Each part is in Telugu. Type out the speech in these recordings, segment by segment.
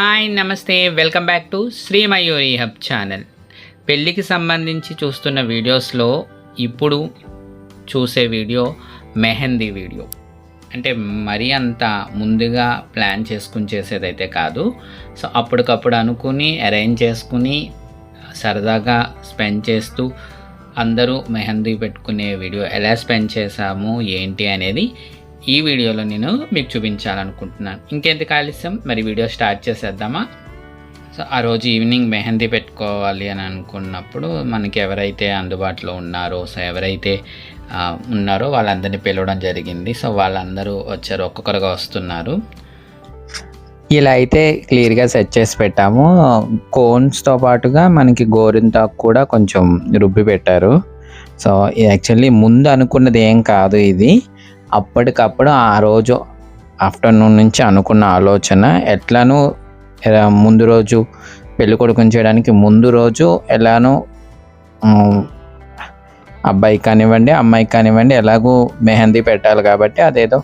హాయ్ నమస్తే. Welcome back to Sri Mayuri hub channel. పెళ్ళికి సంబంధించి చూస్తున్న వీడియోస్లో ఇప్పుడు చూసే వీడియో మెహందీ వీడియో. అంటే మరీ అంత ముందుగా ప్లాన్ చేసుకుని చేసేదైతే కాదు. సో అప్పటికప్పుడు అనుకుని అరేంజ్ చేసుకుని సరదాగా స్పెండ్ చేస్తూ అందరూ మెహందీ పెట్టుకునే వీడియో ఎలా స్పెండ్ చేసాము ఏంటి అనేది ఈ వీడియోలో నేను మీకు చూపించాలనుకుంటున్నాను. ఇంకెందుకు ఆలస్యం? మరి వీడియో స్టార్ట్ చేసేద్దామా? సో ఆ రోజు ఈవినింగ్ మెహందీ పెట్టుకోవాలి అని అనుకున్నప్పుడు మనకి ఎవరైతే అందుబాటులో ఉన్నారో సో ఎవరైతే ఉన్నారో వాళ్ళందరినీ పిలవడం జరిగింది. సో వాళ్ళందరూ వచ్చారు ఒక్కొక్కరుగా వస్తున్నారు. ఇలా అయితే క్లియర్గా సెట్ చేసి పెట్టాము. కోన్స్తో పాటుగా మనకి గోరింతాకు కూడా కొంచెం రుబ్బి పెట్టారు. సో యాక్చువల్లీ ముందు అనుకున్నది ఏం కాదు ఇది. అప్పటికప్పుడు ఆ రోజు ఆఫ్టర్నూన్ నుంచి అనుకున్న ఆలోచన ఎట్లానూ ముందు రోజు పెళ్ళి కొడుకుని చేయడానికి ముందు రోజు ఎలానో అబ్బాయి అబ్బాయికి కానివ్వండి అమ్మాయికి కానివ్వండి ఎలాగూ మెహందీ పెట్టాలి కాబట్టి అదేదో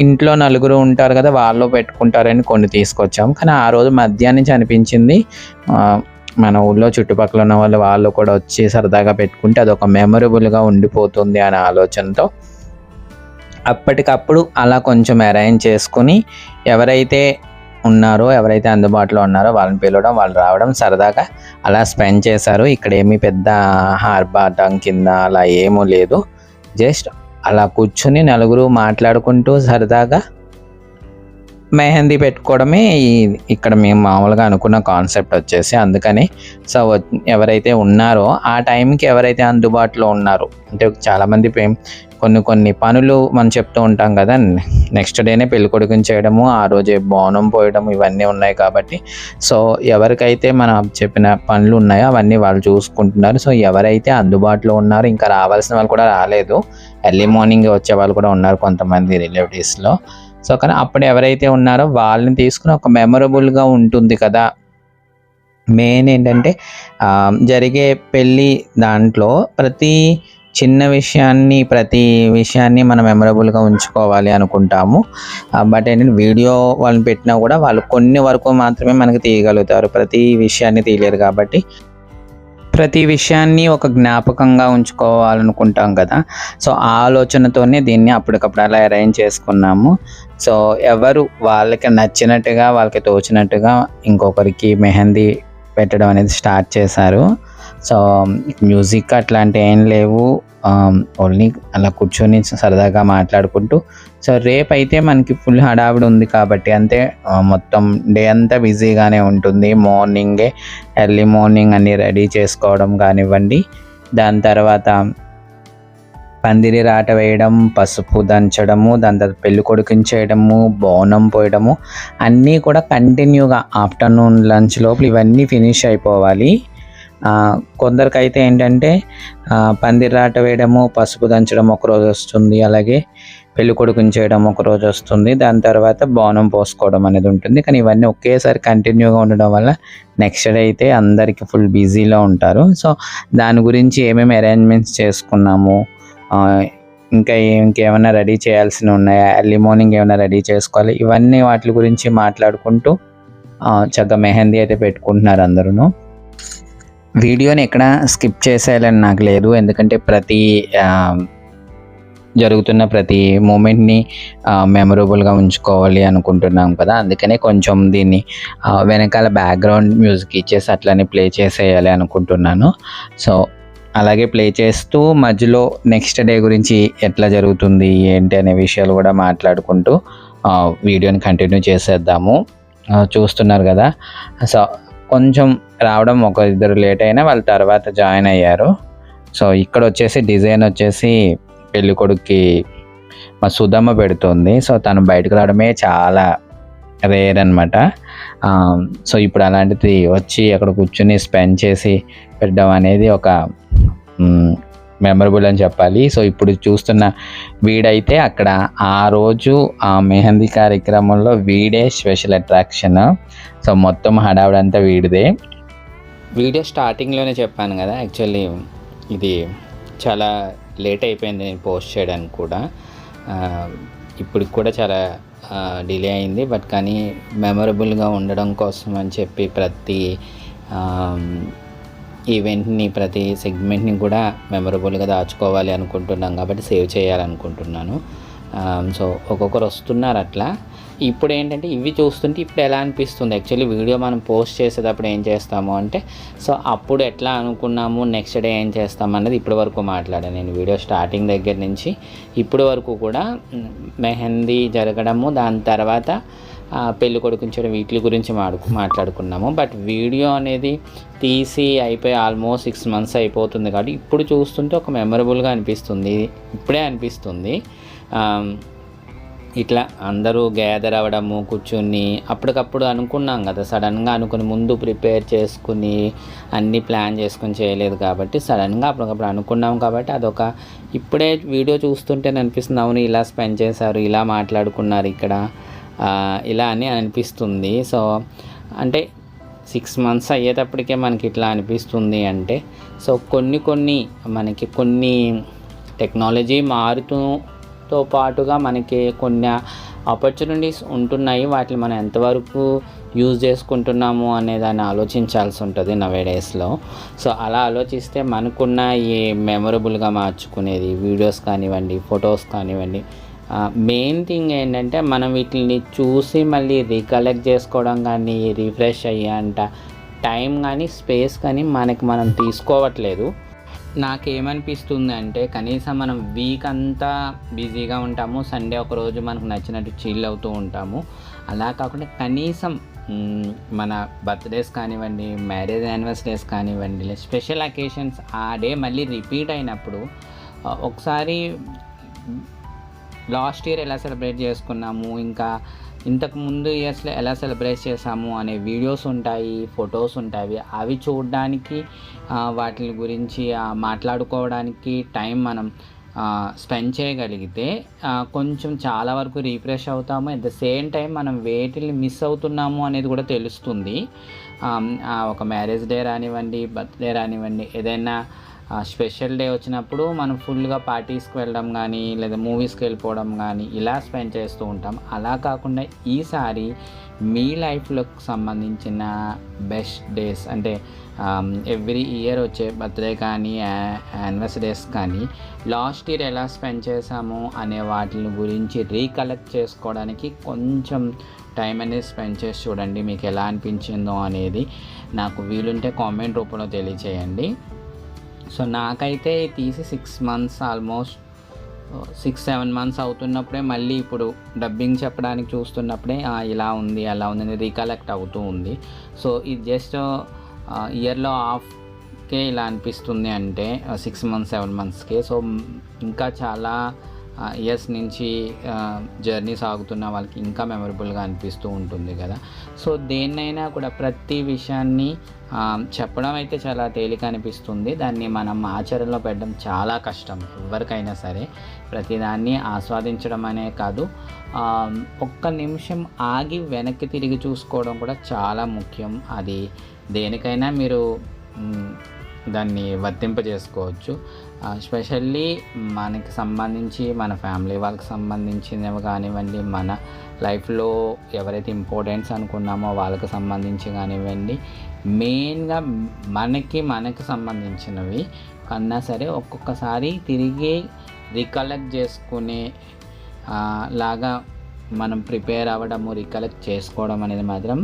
ఇంట్లో నలుగురు ఉంటారు కదా వాళ్ళు పెట్టుకుంటారని కొన్ని తీసుకొచ్చాం. కానీ ఆ రోజు మధ్యాహ్నం నుంచి అనిపించింది మన ఊళ్ళో చుట్టుపక్కల ఉన్న వాళ్ళు వాళ్ళు కూడా వచ్చి సరదాగా పెట్టుకుంటే అదొక మెమొరబుల్గా ఉండిపోతుంది అనే ఆలోచనతో అప్పటికప్పుడు అలా కొంచెం అరేంజ్ చేసుకుని ఎవరైతే ఉన్నారో ఎవరైతే అందుబాటులో ఉన్నారో వాళ్ళని పిలవడం వాళ్ళు రావడం సరదాగా అలా స్పెండ్ చేశారు. ఇక్కడ ఏమీ పెద్ద హార్బాటం కింద అలా ఏమీ లేదు. జస్ట్ అలా కూర్చుని నలుగురు మాట్లాడుకుంటూ సరదాగా మెహందీ పెట్టుకోవడమే ఇక్కడ మేము మామూలుగా అనుకున్న కాన్సెప్ట్ వచ్చేసి. అందుకని సో ఎవరైతే ఉన్నారో ఆ టైంకి ఎవరైతే అందుబాటులో ఉన్నారో అంటే చాలామంది కొన్ని కొన్ని పనులు మనం చెప్తూ ఉంటాం కదా. నెక్స్ట్ డేనే పెళ్ళి కొడుకుని చేయడము ఆ రోజే బోనం పోయడం ఇవన్నీ ఉన్నాయి కాబట్టి. సో ఎవరికైతే మనం చెప్పిన పనులు ఉన్నాయో అవన్నీ వాళ్ళు చూసుకుంటున్నారు. సో ఎవరైతే అందుబాటులో ఉన్నారో ఇంకా రావాల్సిన వాళ్ళు కూడా రాలేదు. ఎర్లీ మార్నింగ్ వచ్చే వాళ్ళు కూడా ఉన్నారు కొంతమంది రిలేటివ్స్లో. సో కానీ అప్పుడు ఎవరైతే ఉన్నారో వాళ్ళని తీసుకుని ఒక మెమొరబుల్గా ఉంటుంది కదా. మెయిన్ ఏంటంటే జరిగే పెళ్ళి దాంట్లో ప్రతి చిన్న విషయాన్ని ప్రతి విషయాన్ని మనం మెమరబుల్గా ఉంచుకోవాలి అనుకుంటాము. బట్ ఏంటంటే వీడియో వాళ్ళని పెట్టినా కూడా వాళ్ళు కొన్ని వరకు మాత్రమే మనకి తీయగలుగుతారు. ప్రతి విషయాన్ని తీయలేరు కాబట్టి. ప్రతి విషయాన్ని ఒక జ్ఞాపకంగా ఉంచుకోవాలనుకుంటాం కదా. సో ఆ ఆలోచనతోనే దీన్ని అప్పటికప్పుడు అలా అరేంజ్ చేసుకున్నాము. సో ఎవరు వాళ్ళకి నచ్చినట్టుగా వాళ్ళకి తోచినట్టుగా ఇంకొకరికి మెహందీ పెట్టడం అనేది స్టార్ట్ చేశారు. సో మ్యూజిక్ అట్లాంటివి ఏం లేవు. ఓన్లీ అలా కూర్చొని సరదాగా మాట్లాడుకుంటూ. సో రేపు అయితే మనకి ఫుల్ హడావిడి ఉంది కాబట్టి అంతే. మొత్తం డే అంతా బిజీగానే ఉంటుంది. మార్నింగే ఎర్లీ మార్నింగ్ అన్నీ రెడీ చేసుకోవడం కానివ్వండి. దాని తర్వాత పందిరి రాట వేయడం పసుపు దంచడము దాని తర్వాత పెళ్ళి కొడుకుని చేయడము బోనం పోయడము అన్నీ కూడా కంటిన్యూగా ఆఫ్టర్నూన్ లంచ్ లోపల ఇవన్నీ ఫినిష్ అయిపోవాలి. కొందరికైతే ఏంటంటే పందిరాట పందిరి రాట వేయడము పసుపు దంచడం ఒక రోజు వస్తుంది. అలాగే పెళ్ళి కొడుకుని చేయడం ఒక రోజు వస్తుంది. దాని తర్వాత బోనం పోసుకోవడం అనేది ఉంటుంది. కానీ ఇవన్నీ ఒకేసారి కంటిన్యూగా ఉండడం వల్ల నెక్స్ట్ డే అయితే అందరికీ ఫుల్ బిజీలో ఉంటారు. సో దాని గురించి ఏమేమి అరేంజ్మెంట్స్ చేసుకున్నాము ఇంకా ఇంకేమైనా రెడీ చేయాల్సిన ఉన్నాయా ఎర్లీ మార్నింగ్ ఏమైనా రెడీ చేసుకోవాలి ఇవన్నీ వాటి గురించి మాట్లాడుకుంటూ చక్కగా మెహందీ అయితే పెట్టుకుంటున్నారు అందరూ వీడియోని ఎక్కడ స్కిప్ చేసేయాలని నాకు లేదు. ఎందుకంటే ప్రతి జరుగుతున్న ప్రతి మూమెంట్ని మెమొరబుల్గా ఉంచుకోవాలి అనుకుంటున్నాం కదా. అందుకనే కొంచెం దీన్ని వెనకాల బ్యాక్గ్రౌండ్ మ్యూజిక్ ఇచ్చేసి అట్లనే ప్లే చేసేయాలి అనుకుంటున్నాను. సో అలాగే ప్లే చేస్తూ మధ్యలో నెక్స్ట్ డే గురించి ఎట్లా జరుగుతుంది ఏంటి అనే విషయాలు కూడా మాట్లాడుకుంటూ వీడియోని కంటిన్యూ చేసేద్దాము. చూస్తున్నారు కదా. సో కొంచెం రావడం ఒక ఇద్దరు లేట్ అయినా వాళ్ళ తర్వాత జాయిన్ అయ్యారు. సో ఇక్కడ వచ్చేసి డిజైన్ వచ్చేసి పెళ్ళి కొడుక్కి మా సుధమ్మ పెడుతుంది. సో తను బయటకు రావడమే చాలా రేర్ అనమాట సో ఇప్పుడు అలాంటిది వచ్చి అక్కడ కూర్చుని స్పెండ్ చేసి పెట్టడం అనేది ఒక మెమరబుల్ అని చెప్పాలి. సో ఇప్పుడు చూస్తున్న వీడైతే అక్కడ ఆ రోజు ఆ మెహందీ కార్యక్రమంలో వీడే స్పెషల్ అట్రాక్షన్. సో మొత్తం హడావుడంతా వీడిదే. వీడియో స్టార్టింగ్లోనే చెప్పాను కదా యాక్చువల్లీ ఇది చాలా లేట్ అయిపోయింది నేను పోస్ట్ చేయడానికి కూడా. ఇప్పటికి ఇప్పుడు కూడా చాలా డిలే అయింది. బట్ కానీ మెమరబుల్గా ఉండడం కోసం అని చెప్పి ప్రతి ఈవెంట్ని ప్రతి సెగ్మెంట్ని కూడా మెమొరబుల్గా దాచుకోవాలి అనుకుంటున్నాం కాబట్టి సేవ్ చేయాలనుకుంటున్నాను. సో ఒక్కొక్కరు వస్తున్నారు అట్లా. ఇప్పుడు ఏంటంటే ఇవి చూస్తుంటే ఇప్పుడు ఎలా అనిపిస్తుంది? యాక్చువల్లీ వీడియో మనం పోస్ట్ చేసేటప్పుడు ఏం చేస్తాము అంటే సో అప్పుడు ఎట్లా అనుకున్నాము నెక్స్ట్ డే ఏం చేస్తాము అన్నది ఇప్పటి వరకు మాట్లాడాను. నేను వీడియో స్టార్టింగ్ దగ్గర నుంచి ఇప్పటి వరకు కూడా మెహందీ జరగడము దాని తర్వాత పెళ్ళి కొడుకుని చూడడం వీటి గురించి మాడు మాట్లాడుకున్నాము. బట్ వీడియో అనేది తీసి అయిపోయి ఆల్మోస్ట్ సిక్స్ మంత్స్ అయిపోతుంది కాబట్టి ఇప్పుడు చూస్తుంటే ఒక మెమరబుల్గా అనిపిస్తుంది. ఇప్పుడే అనిపిస్తుంది. ఇట్లా అందరూ గ్యాదర్ అవ్వడము కూర్చుని అప్పటికప్పుడు అనుకున్నాం కదా సడన్గా అనుకుని ముందు ప్రిపేర్ చేసుకుని అన్నీ ప్లాన్ చేసుకుని చేయలేదు కాబట్టి సడన్గా అప్పటికప్పుడు అనుకున్నాం కాబట్టి అదొక ఇప్పుడే వీడియో చూస్తుంటే అనిపిస్తుంది అవును ఇలా స్పెండ్ చేశారు ఇలా మాట్లాడుకున్నారు ఇక్కడ. ఇలా అని అనిపిస్తుంది. సో అంటే సిక్స్ మంత్స్ అయ్యేటప్పటికే మనకి ఇట్లా అనిపిస్తుంది అంటే సో కొన్ని కొన్ని మనకి కొన్ని టెక్నాలజీ మారుతూతో పాటుగా మనకి కొన్ని ఆపర్చునిటీస్ ఉంటున్నాయి. వాటిని మనం ఎంతవరకు యూజ్ చేసుకుంటున్నాము అనే దాన్ని ఆలోచించాల్సి ఉంటుంది నవే డేస్లో సో అలా ఆలోచిస్తే మనకున్న ఈ మెమొరబుల్గా మార్చుకునేది వీడియోస్ కానివ్వండి ఫొటోస్ కానివ్వండి మెయిన్ థింగ్ ఏంటంటే మనం వీటిని చూసి మళ్ళీ రికలెక్ట్ చేసుకోవడం కానీ రిఫ్రెష్ అయ్యేంత టైం కానీ స్పేస్ కానీ మనకి మనం తీసుకోవట్లేదు. నాకేమనిపిస్తుంది అంటే కనీసం మనం వీక్ అంతా బిజీగా ఉంటాము సండే ఒక రోజు మనకు నచ్చినట్టు చిల్ అవుతూ ఉంటాము. అలా కాకుండా కనీసం మన బర్త్డేస్ కానివ్వండి మ్యారేజ్ యానివర్సరీస్ కానివ్వండి స్పెషల్ అకేషన్స్ ఆ డే మళ్ళీ రిపీట్ అయినప్పుడు ఒకసారి లాస్ట్ ఇయర్ ఎలా సెలబ్రేట్ చేసుకున్నాము ఇంకా ఇంతకు ముందు ఇయర్స్లో ఎలా సెలబ్రేట్ చేసాము అనే వీడియోస్ ఉంటాయి ఫొటోస్ ఉంటాయి. అవి చూడడానికి వాటి గురించి మాట్లాడుకోవడానికి టైం మనం స్పెండ్ చేయగలిగితే కొంచెం చాలా వరకు రీఫ్రెష్ అవుతాము. అట్ ద సేమ్ టైం మనం వేటిని మిస్ అవుతున్నాము అనేది కూడా తెలుస్తుంది. ఒక మ్యారేజ్ డే రానివ్వండి బర్త్డే రానివ్వండి ఏదైనా స్పెషల్ డే వచ్చినప్పుడు మనం ఫుల్గా పార్టీస్కి వెళ్ళడం కానీ లేదా మూవీస్కి వెళ్ళిపోవడం కానీ ఇలా స్పెండ్ చేస్తూ ఉంటాం. అలా కాకుండా ఈసారి మీ లైఫ్లోకి సంబంధించిన బెస్ట్ డేస్ అంటే ఎవ్రీ ఇయర్ వచ్చే బర్త్డే కానీ యానివర్సరీస్ కానీ లాస్ట్ ఇయర్ ఎలా స్పెండ్ చేసాము అనే వాటిని గురించి రీకలెక్ట్ చేసుకోవడానికి కొంచెం టైం అనేది స్పెండ్ చేసి చూడండి మీకు ఎలా అనిపించిందో అనేది నాకు వీలుంటే కామెంట్ రూపంలో తెలియచేయండి. సో నాకైతే తీసి six months almost six seven months అవుతున్నప్పుడే మళ్ళీ ఇప్పుడు డబ్బింగ్ చెప్పడానికి చూస్తున్నప్పుడే ఇలా ఉంది అలా ఉంది అని రీకలెక్ట్ అవుతూ ఉంది. సో ఇది జస్ట్ ఇయర్లో హాఫ్కే ఇలా అనిపిస్తుంది అంటే సిక్స్ మంత్స్ సెవెన్ మంత్స్కే సో ఇంకా చాలా ఇయర్స్ నుంచి జర్నీ సాగుతున్న వాళ్ళకి ఇంకా మెమరబుల్గా అనిపిస్తూ ఉంటుంది కదా. సో దేన్నైనా కూడా ప్రతి విషయాన్ని చెప్పడం అయితే చాలా తేలిక అనిపిస్తుంది. దాన్ని మనం ఆచరణలో పెట్టడం చాలా కష్టం ఎవరికైనా సరే. ప్రతిదాన్ని ఆస్వాదించడం అనే కాదు. ఒక్క నిమిషం ఆగి వెనక్కి తిరిగి చూసుకోవడం కూడా చాలా ముఖ్యం. అది దేనికైనా మీరు దాన్ని వర్తింపజేసుకోవచ్చు. స్పెషల్లీ మనకి సంబంధించి మన ఫ్యామిలీ వాళ్ళకి సంబంధించినవి కానివ్వండి మన లైఫ్లో ఎవరైతే ఇంపార్టెన్స్ అనుకున్నామో వాళ్ళకి సంబంధించి కానివ్వండి మెయిన్గా మనకి మనకి సంబంధించినవి కన్నా సరే ఒక్కొక్కసారి తిరిగి రికలెక్ట్ చేసుకునే లాగా మనం ప్రిపేర్ అవ్వడము రికలెక్ట్ చేసుకోవడం అనేది మాత్రం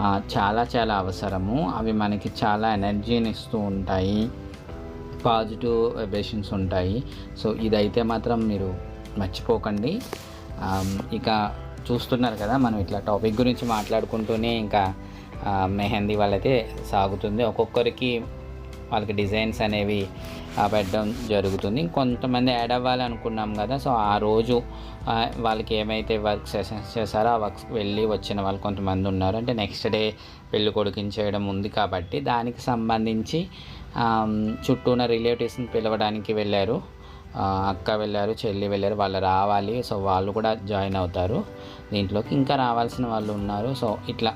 చాలా చాలా అవసరము. అవి మనకి చాలా ఎనర్జీని ఇస్తూ ఉంటాయి. పాజిటివ్ వైబ్రేషన్స్ ఉంటాయి. సో ఇదైతే మాత్రం మీరు మర్చిపోకండి. ఇక చూస్తున్నారు కదా మనం ఇట్లా టాపిక్ గురించి మాట్లాడుకుంటూనే ఇంకా మెహందీ వాళ్ళైతే సాగుతుంది. ఒక్కొక్కరికి వాళ్ళకి డిజైన్స్ అనేవి పెట్టడం జరుగుతుంది. కొంతమంది యాడ్ అవ్వాలనుకున్నాం కదా సో ఆ రోజు వాళ్ళకి ఏమైతే వర్క్ సెషన్స్ చేశారో ఆ వర్క్స్ వెళ్ళి వచ్చిన వాళ్ళు కొంతమంది ఉన్నారు. అంటే నెక్స్ట్ డే పెళ్ళి కొడుకించేయడం ఉంది కాబట్టి దానికి సంబంధించి చుట్టూ ఉన్న రిలేటివ్స్ని పిలవడానికి వెళ్ళారు. అక్క వెళ్ళారు చెల్లి వెళ్ళారు వాళ్ళు రావాలి. సో వాళ్ళు కూడా జాయిన్ అవుతారు. దీంట్లోకి ఇంకా రావాల్సిన వాళ్ళు ఉన్నారు. సో ఇట్లా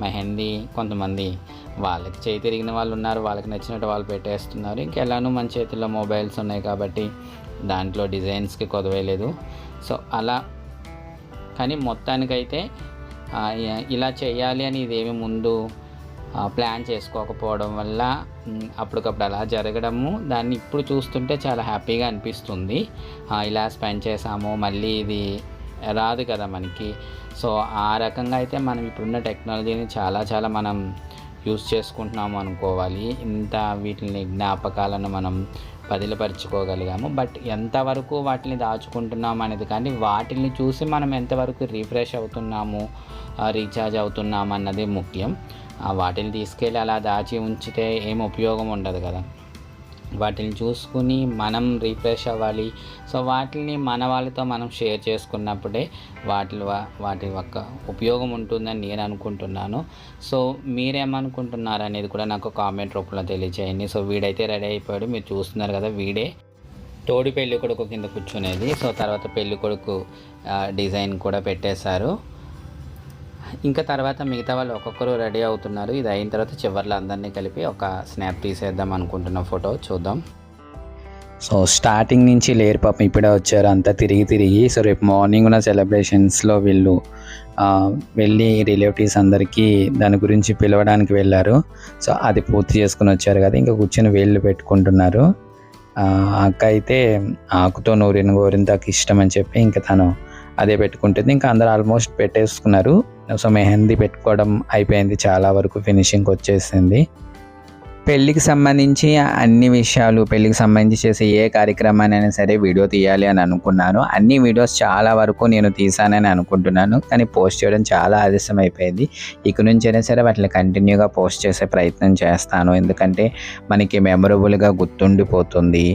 మెహందీ కొంతమంది వాళ్ళకి చేయి తిరిగిన వాళ్ళు ఉన్నారు వాళ్ళకి నచ్చినట్టు వాళ్ళు పెట్టేస్తున్నారు. ఇంకెలానూ మన చేతిలో మొబైల్స్ ఉన్నాయి కాబట్టి దాంట్లో డిజైన్స్కి కొదవేయలేదు సో అలా. కానీ మొత్తానికైతే ఇలా చేయాలి అని ఇదేమి ముందు ప్లాన్ చేసుకోకపోవడం వల్ల అప్పటికప్పుడు అలా జరగడము దాన్ని ఇప్పుడు చూస్తుంటే చాలా హ్యాపీగా అనిపిస్తుంది. ఇలా స్పెండ్ చేసాము మళ్ళీ ఇది రాదు కదా మనకి. సో ఆ రకంగా అయితే మనం ఇప్పుడున్న టెక్నాలజీని చాలా చాలా మనం యూస్ చేసుకుంటున్నాము అనుకోవాలి. ఇంత వీటిని జ్ఞాపకాలను మనం పదిలపరుచుకోగలిగాము. బట్ ఎంతవరకు వాటిని దాచుకుంటున్నాము అనేది కానీ వాటిని చూసి మనం ఎంతవరకు రీఫ్రెష్ అవుతున్నాము రీఛార్జ్ అవుతున్నాము అన్నది ముఖ్యం. వాటిని తీసుకెళ్ళి అలా దాచి ఉంచితే ఏం ఉపయోగం ఉండదు కదా. వాటిని చూసుకుని మనం రీఫ్రెష్ అవ్వాలి. సో వాటిని మన వాళ్ళతో మనం షేర్ చేసుకున్నప్పుడే వాటి వాటి యొక్క ఉపయోగం ఉంటుందని నేను అనుకుంటున్నాను. సో మీరేమనుకుంటున్నారు అనేది కూడా నాకు కామెంట్ రూపంలో తెలియజేయండి సో వీడైతే రెడీ అయిపోయాడు. మీరు చూస్తున్నారు కదా వీడే. తోడి పెళ్ళి కొడుకు కింద కూర్చునేది. సో తర్వాత పెళ్ళి కొడుకు డిజైన్ కూడా పెట్టేశారు. ఇంకా తర్వాత మిగతా వాళ్ళు ఒక్కొక్కరు రెడీ అవుతున్నారు. ఇది అయిన తర్వాత చివర్లో అందరినీ కలిపి ఒక స్నాప్ తీసేద్దాం అనుకుంటున్న ఫోటో చూద్దాం. సో స్టార్టింగ్ నుంచి లేరు పాపం ఇప్పుడే వచ్చారు. అంతా తిరిగి తిరిగి సో రేపు మార్నింగ్ ఉన్న సెలబ్రేషన్స్లో వీళ్ళు వెళ్ళి రిలేటివ్స్ అందరికీ దాని గురించి పిలవడానికి వెళ్ళారు. సో అది పూర్తి చేసుకుని వచ్చారు కదా ఇంకా కూర్చొని వేళ్ళు పెట్టుకుంటున్నారు. అక్క అయితే ఆకుతో నూరిన గోరింతకి ఇష్టం అని చెప్పి ఇంకా తను అదే పెట్టుకుంటుంది. ఇంకా అందరు ఆల్మోస్ట్ పెట్టేసుకున్నారు. సో మెహందీ పెట్టుకోవడం అయిపోయింది. చాలా వరకు ఫినిషింగ్ వచ్చేసింది. పెళ్ళికి సంబంధించి అన్ని విషయాలు పెళ్ళికి సంబంధించి చేసే ఏ కార్యక్రమాన్ని అయినా సరే వీడియో తీయాలి అని అనుకున్నాను అన్ని వీడియోస్ చాలా వరకు నేను తీసానని అనుకుంటున్నాను. కానీ పోస్ట్ చేయడం చాలా ఆలస్యం అయిపోయింది ఇక నుంచి అయినా సరే వాటిని కంటిన్యూగా పోస్ట్ చేసే ప్రయత్నం చేస్తాను. ఎందుకంటే మనకి మెమొరబుల్గా గుర్తుండిపోతుంది.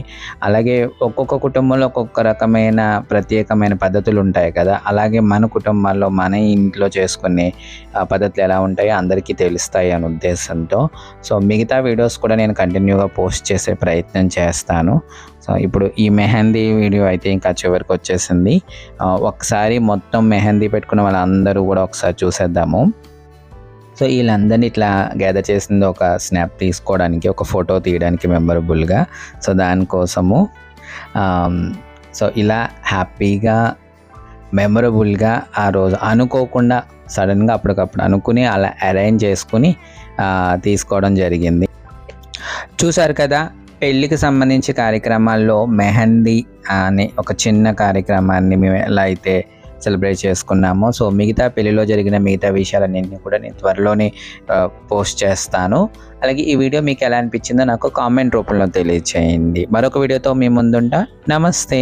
అలాగే ఒక్కొక్క కుటుంబంలో ఒక్కొక్క రకమైన ప్రత్యేకమైన పద్ధతులు ఉంటాయి కదా. అలాగే మన కుటుంబాల్లో మన ఇంట్లో చేసుకునే పద్ధతులు ఎలా ఉంటాయో అందరికీ తెలుస్తాయి అనే ఉద్దేశంతో. సో మిగతా వీడియో వీడియోస్ కూడా నేను కంటిన్యూగా పోస్ట్ చేసే ప్రయత్నం చేస్తాను. సో ఇప్పుడు ఈ మెహందీ వీడియో అయితే ఇంకా చివరికి వచ్చేసింది. ఒకసారి మొత్తం మెహందీ పెట్టుకున్న వాళ్ళందరూ కూడా ఒకసారి చూసేద్దాము. సో వీళ్ళందరినీ ఇట్లా గ్యాదర్ చేసింది ఒక స్నాప్ తీసుకోవడానికి ఒక ఫోటో తీయడానికి మెమరబుల్గా సో దానికోసము సో ఇలా హ్యాపీగా మెమరబుల్గా ఆ రోజు అనుకోకుండా సడన్గా అప్పటికప్పుడు అనుకుని అలా అరేంజ్ చేసుకుని తీసుకోవడం జరిగింది. చూశారు కదా పెళ్ళికి సంబంధించి కార్యక్రమాల్లో మెహందీ అనే ఒక చిన్న కార్యక్రమాన్ని మేము ఎలా అయితే సెలబ్రేట్ చేసుకున్నామో సో మిగతా పెళ్ళిలో జరిగిన మిగతా విషయాలన్నింటినీ కూడా నేను త్వరలోనే పోస్ట్ చేస్తాను. అలాగే ఈ వీడియో మీకు ఎలా అనిపించిందో నాకు కామెంట్ రూపంలో తెలియచేయండి. మరొక వీడియోతో మీ ముందుంటా. నమస్తే.